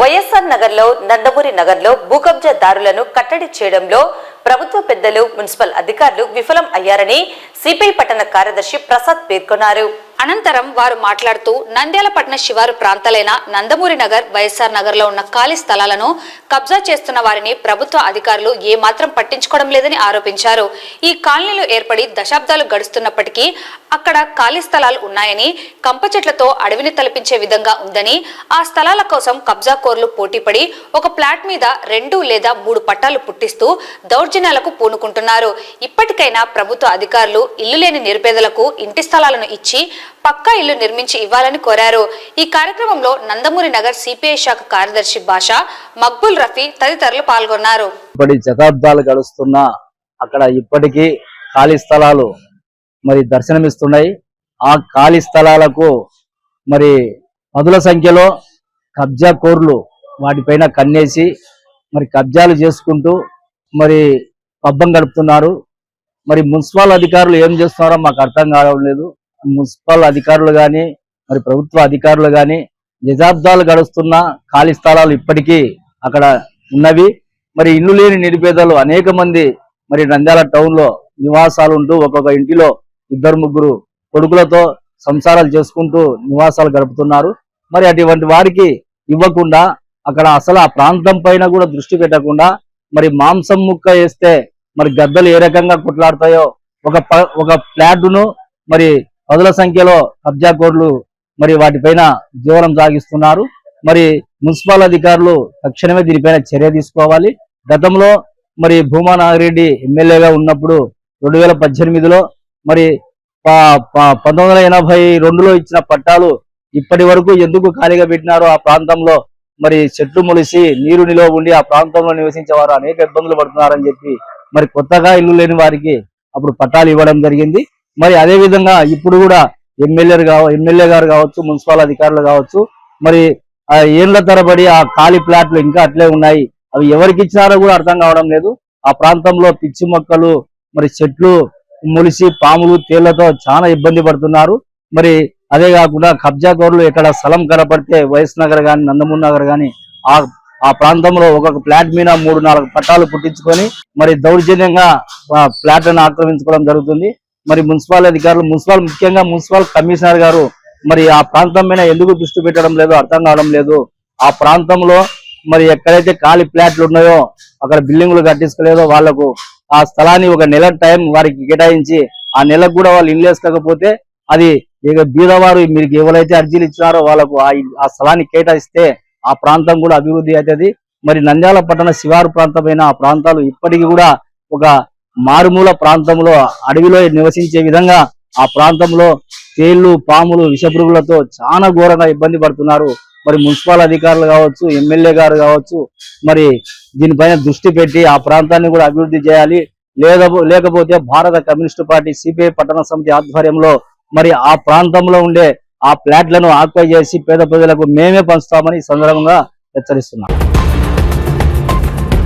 వైఎస్ఆర్ నగర్లో నందమూరి నగర్లో భూకబ్జాదారులను కట్టడి చేయడంలో ప్రభుత్వ పెద్దలు మున్సిపల్ అధికారులు విఫలం అయ్యారని సిపిఐ పట్టణ కార్యదర్శి ప్రసాద్ పేర్కొన్నారు. అనంతరం వారు మాట్లాడుతూ నంద్యాలపట్నం శివారు ప్రాంతాలైన నందమూరి నగర్ వైఎస్ఆర్ నగర్లో ఉన్న ఖాళీ స్థలాలను కబ్జా చేస్తున్న వారిని ప్రభుత్వ అధికారులు ఏమాత్రం పట్టించుకోవడం లేదని ఆరోపించారు. ఈ కాలనీలు ఏర్పడి దశాబ్దాలు గడుస్తున్నప్పటికీ అక్కడ ఖాళీ స్థలాలు ఉన్నాయని కంప చెట్లతో అడవిని తలపించే విధంగా ఉందని ఆ స్థలాల కోసం కబ్జా కోర్లు పోటీపడి ఒక ప్లాట్ మీద రెండు లేదా మూడు పట్టాలు పుట్టిస్తూ దౌర్జన్యాలకు పూనుకుంటున్నారు. ఇప్పటికైనా ప్రభుత్వ అధికారులు ఇల్లు లేని నిరుపేదలకు ఇంటి స్థలాలను ఇచ్చి పక్కా ఇల్లు నిర్మించి ఇవ్వాలని కోరారు. ఈ కార్యక్రమంలో నందమూరి నగర్ సిపిఐ శాఖ కార్యదర్శి భాష మక్బుల్ రఫీ తదితరులు పాల్గొన్నారు. ఇప్పటి శతాబ్దాలు గడుస్తున్నా అక్కడ ఇప్పటికీ ఖాళీ స్థలాలు మరి దర్శనమిస్తున్నాయి. ఆ ఖాళీ స్థలాలకు మరి పదుల సంఖ్యలో కబ్జా కోర్లు వాటిపైన కన్నేసి మరి కబ్జాలు చేసుకుంటూ మరి పబ్బం గడుపుతున్నారు. మరి మున్సిపల్ అధికారులు ఏం చేస్తున్నారో మాకు అర్థం కావడం లేదు. మున్సిపల్ అధికారులు కానీ మరి ప్రభుత్వ అధికారులు కానీ నిజాబ్దాలు గడుస్తున్న ఖాళీ స్థలాలు ఇప్పటికీ అక్కడ ఉన్నవి. మరి ఇల్లు లేని నిరుపేదలు అనేక మంది మరి నంద్యాల టౌన్లో నివాసాలు ఉంటూ ఒక్కొక్క ఇంటిలో ఇద్దరు ముగ్గురు కొడుకులతో సంసారాలు చేసుకుంటూ నివాసాలు గడుపుతున్నారు. మరి అటువంటి వారికి ఇవ్వకుండా అక్కడ అసలు ఆ ప్రాంతం పైన కూడా దృష్టి పెట్టకుండా మరి మాంసం ముక్క వేస్తే మరి గద్దలు ఏ రకంగా కొట్లాడతాయో ఒక ప- ఒక ఫ్లాట్ను మరి పదుల సంఖ్యలో కబ్జా కోర్లు మరి వాటిపైన జీవనం సాగిస్తున్నారు. మరి మున్సిపల్ అధికారులు తక్షణమే దీనిపైన చర్య తీసుకోవాలి. గతంలో మరి భూమా నాగిరెడ్డి ఎమ్మెల్యేగా ఉన్నప్పుడు రెండు వేల పద్దెనిమిదిలో మరి పంతొమ్మిది వందల ఎనభై రెండులో ఇచ్చిన పట్టాలు ఇప్పటి వరకు ఎందుకు ఖాళీగా పెట్టినారో ఆ ప్రాంతంలో మరి చెట్లు మొలిసి నీరు నిలువ ఉండి ఆ ప్రాంతంలో నివసించే వారు అనేక ఇబ్బందులు పడుతున్నారని చెప్పి మరి కొత్తగా ఇల్లు లేని వారికి అప్పుడు పట్టాలు ఇవ్వడం జరిగింది. మరి అదే విధంగా ఇప్పుడు కూడా ఎమ్మెల్యేలు కావ ఎమ్మెల్యే గారు కావచ్చు మున్సిపల్ అధికారులు కావచ్చు మరి ఏళ్ళ తరబడి ఆ ఖాళీ ప్లాట్లు ఇంకా అట్లే ఉన్నాయి. అవి ఎవరికి ఇచ్చినారో కూడా అర్థం కావడం లేదు. ఆ ప్రాంతంలో పిచ్చి మొక్కలు మరి చెట్లు మొలిసి పాములు తేళ్ళతో చాలా ఇబ్బంది పడుతున్నారు. మరి అదే కాకుండా కబ్జా కోర్లు ఇక్కడ స్థలం కనపడితే వైఎస్ నగర్ గాని నందమూరి నగర్ కానీ ఆ ఆ ప్రాంతంలో ఒక్కొక్క ఫ్లాట్ మీద మూడు నాలుగు పట్టాలు పుట్టించుకొని మరి దౌర్జన్యంగా ఆ ఫ్లాట్లను ఆక్రమించుకోవడం జరుగుతుంది. మరి మున్సిపల్ అధికారులు మున్సిపల్ ముఖ్యంగా మున్సిపల్ కమిషనర్ గారు మరి ఆ ప్రాంతం మీద ఎందుకు దృష్టి పెట్టడం లేదు అర్థం కావడం లేదు. ఆ ప్రాంతంలో మరి ఎక్కడైతే ఖాళీ ఫ్లాట్లు ఉన్నాయో అక్కడ బిల్డింగ్లు కట్టించలేదో వాళ్ళకు ఆ స్థలాన్ని ఒక నెల టైం వారికి కేటాయించి ఆ నెలకు కూడా వాళ్ళు ఇల్లు వేసుకోకపోతే అది ఇక బీదవారు మీరు ఎవరైతే అర్జీలు ఇచ్చినారో వాళ్ళకు ఆ ఆ స్థలాన్ని కేటాయిస్తే ఆ ప్రాంతం కూడా అభివృద్ధి అవుతుంది. మరి నంద్యాల పట్టణ శివారు ప్రాంతమైన ఆ ప్రాంతాలు ఇప్పటికీ కూడా ఒక మారుమూల ప్రాంతంలో అడవిలో నివసించే విధంగా ఆ ప్రాంతంలో తేళ్ళు పాములు విషపురుగులతో చాలా ఘోరంగా ఇబ్బంది పడుతున్నారు. మరి మున్సిపల్ అధికారులు కావచ్చు ఎమ్మెల్యే గారు కావచ్చు మరి దీనిపైన దృష్టి పెట్టి ఆ ప్రాంతాన్ని కూడా అభివృద్ధి చేయాలి. లేకపోతే భారత కమ్యూనిస్టు పార్టీ సిపిఐ పట్టణ సమితి ఆధ్వర్యంలో మరి ఆ ప్రాంతంలో ఉండే ఆ ఫ్లాట్లను ఆక్వై చేసి పేద ప్రజలకు మేమే పంచుతామని సందర్భంగా హెచ్చరిస్తున్నాం.